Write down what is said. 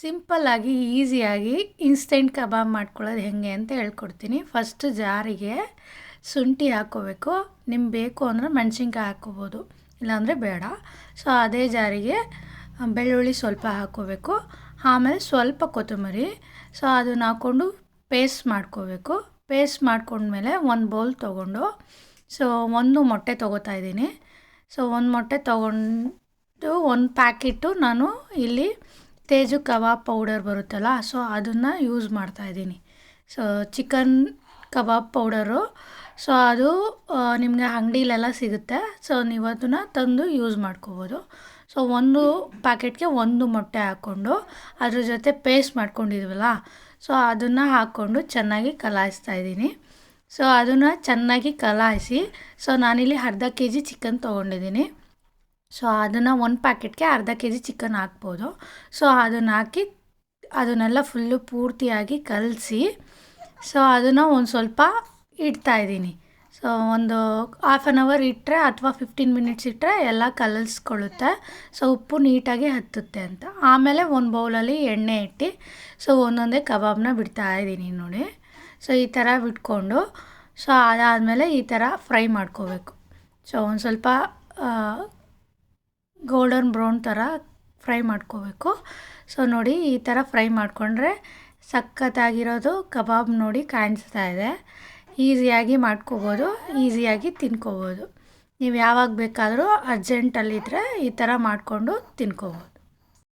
ಸಿಂಪಲ್ಲಾಗಿ ಈಸಿಯಾಗಿ ಇನ್ಸ್ಟೆಂಟ್ ಕಬಾಬ್ ಮಾಡ್ಕೊಳ್ಳೋದು ಹೇಗೆ ಅಂತ ಹೇಳ್ಕೊಡ್ತೀನಿ. ಫಸ್ಟ್ ಜಾರಿಗೆ ಶುಂಠಿ ಹಾಕ್ಕೋಬೇಕು. ನಿಮ್ಗೆ ಬೇಕು ಅಂದರೆ ಮೆಣಸಿನ್ಕಾಯಿ ಹಾಕ್ಕೋಬೋದು, ಇಲ್ಲಾಂದರೆ ಬೇಡ. ಸೊ ಅದೇ ಜಾರಿಗೆ ಬೆಳ್ಳುಳ್ಳಿ ಸ್ವಲ್ಪ ಹಾಕ್ಕೋಬೇಕು. ಆಮೇಲೆ ಸ್ವಲ್ಪ ಕೊತ್ತಂಬರಿ. ಸೊ ಅದನ್ನು ಹಾಕ್ಕೊಂಡು ಪೇಸ್ಟ್ ಮಾಡ್ಕೋಬೇಕು. ಪೇಸ್ಟ್ ಮಾಡ್ಕೊಂಡ್ಮೇಲೆ ಒಂದು ಬೌಲ್ ತೊಗೊಂಡು ಸೊ ಒಂದು ಮೊಟ್ಟೆ ತೊಗೋತಾ ಇದ್ದೀನಿ. ಸೊ ಒಂದು ಮೊಟ್ಟೆ ತೊಗೊಂಡು, ಒಂದು ಪ್ಯಾಕೆಟು ನಾನು ಇಲ್ಲಿ ತೇಜು ಕಬಾಬ್ ಪೌಡರ್ ಬರುತ್ತಲ್ಲ, ಸೊ ಅದನ್ನು ಯೂಸ್ ಮಾಡ್ತಾಯಿದ್ದೀನಿ so chicken kebab powder, so ಅದು ನಿಮಗೆ ಅಂಗಡಿಲೆಲ್ಲ ಸಿಗುತ್ತೆ. ಸೊ ನೀವು ಅದನ್ನು ತಂದು ಯೂಸ್ ಮಾಡ್ಕೋಬೋದು. ಸೊ ಒಂದು ಪ್ಯಾಕೆಟ್ಗೆ ಒಂದು ಮೊಟ್ಟೆ ಹಾಕ್ಕೊಂಡು, ಅದ್ರ ಜೊತೆ ಪೇಸ್ಟ್ ಮಾಡ್ಕೊಂಡಿದ್ವಲ್ಲ, ಸೊ ಅದನ್ನು ಹಾಕ್ಕೊಂಡು ಚೆನ್ನಾಗಿ ಕಲಾಯಿಸ್ತಾ ಇದ್ದೀನಿ. ಸೊ ಅದನ್ನು ಚೆನ್ನಾಗಿ ಕಲಾಯಿಸಿ, ಸೊ ನಾನಿಲ್ಲಿ ಅರ್ಧ ಕೆ ಜಿ ಚಿಕನ್ ತೊಗೊಂಡಿದ್ದೀನಿ. ಸೊ ಅದನ್ನು ಒಂದು ಪ್ಯಾಕೆಟ್ಗೆ ಅರ್ಧ ಕೆ ಜಿ ಚಿಕನ್ ಹಾಕ್ಬೋದು. ಸೊ ಅದನ್ನು ಹಾಕಿ ಅದನ್ನೆಲ್ಲ ಫುಲ್ಲು ಪೂರ್ತಿಯಾಗಿ ಕಲಸಿ, ಸೊ ಅದನ್ನು ಒಂದು ಸ್ವಲ್ಪ ಇಡ್ತಾಯಿದ್ದೀನಿ ಸೊ ಒಂದು ಹಾಫ್ ಆನ್ ಅವರ್ ಇಟ್ಟರೆ ಅಥವಾ ಫಿಫ್ಟೀನ್ ಮಿನಿಟ್ಸ್ ಇಟ್ಟರೆ ಎಲ್ಲ ಕಲಸ್ಕೊಳ್ಳುತ್ತೆ. ಸೊ ಉಪ್ಪು ನೀಟಾಗಿ ಹತ್ತುತ್ತೆ ಅಂತ. ಆಮೇಲೆ ಒಂದು ಬೌಲಲ್ಲಿ ಎಣ್ಣೆ ಇಟ್ಟು, ಸೊ ಒಂದೊಂದೇ ಕಬಾಬ್ನ ಬಿಡ್ತಾ ಇದ್ದೀನಿ ನೋಡಿ. ಸೊ ಈ ಥರ ಬಿಟ್ಕೊಂಡು, ಸೊ ಅದಾದಮೇಲೆ ಈ ಥರ ಫ್ರೈ ಮಾಡ್ಕೋಬೇಕು. ಸೊ ಒಂದು ಸ್ವಲ್ಪ ಗೋಲ್ಡನ್ ಬ್ರೌನ್ ಥರ ಫ್ರೈ ಮಾಡ್ಕೋಬೇಕು. ಸೊ ನೋಡಿ, ಈ ಥರ ಫ್ರೈ ಮಾಡಿಕೊಂಡ್ರೆ ಸಖತ್ತಾಗಿರೋದು ಕಬಾಬ್ ನೋಡಿ ಕಾಣಿಸ್ತಾ ಇದೆ. ಈಸಿಯಾಗಿ ಮಾಡ್ಕೋಬೋದು, ಈಸಿಯಾಗಿ ತಿನ್ಕೋಬೋದು. ನೀವು ಯಾವಾಗ ಬೇಕಾದರೂ ಅರ್ಜೆಂಟಲ್ಲಿದ್ದರೆ ಈ ಥರ ಮಾಡಿಕೊಂಡು ತಿನ್ಕೋಬೋದು.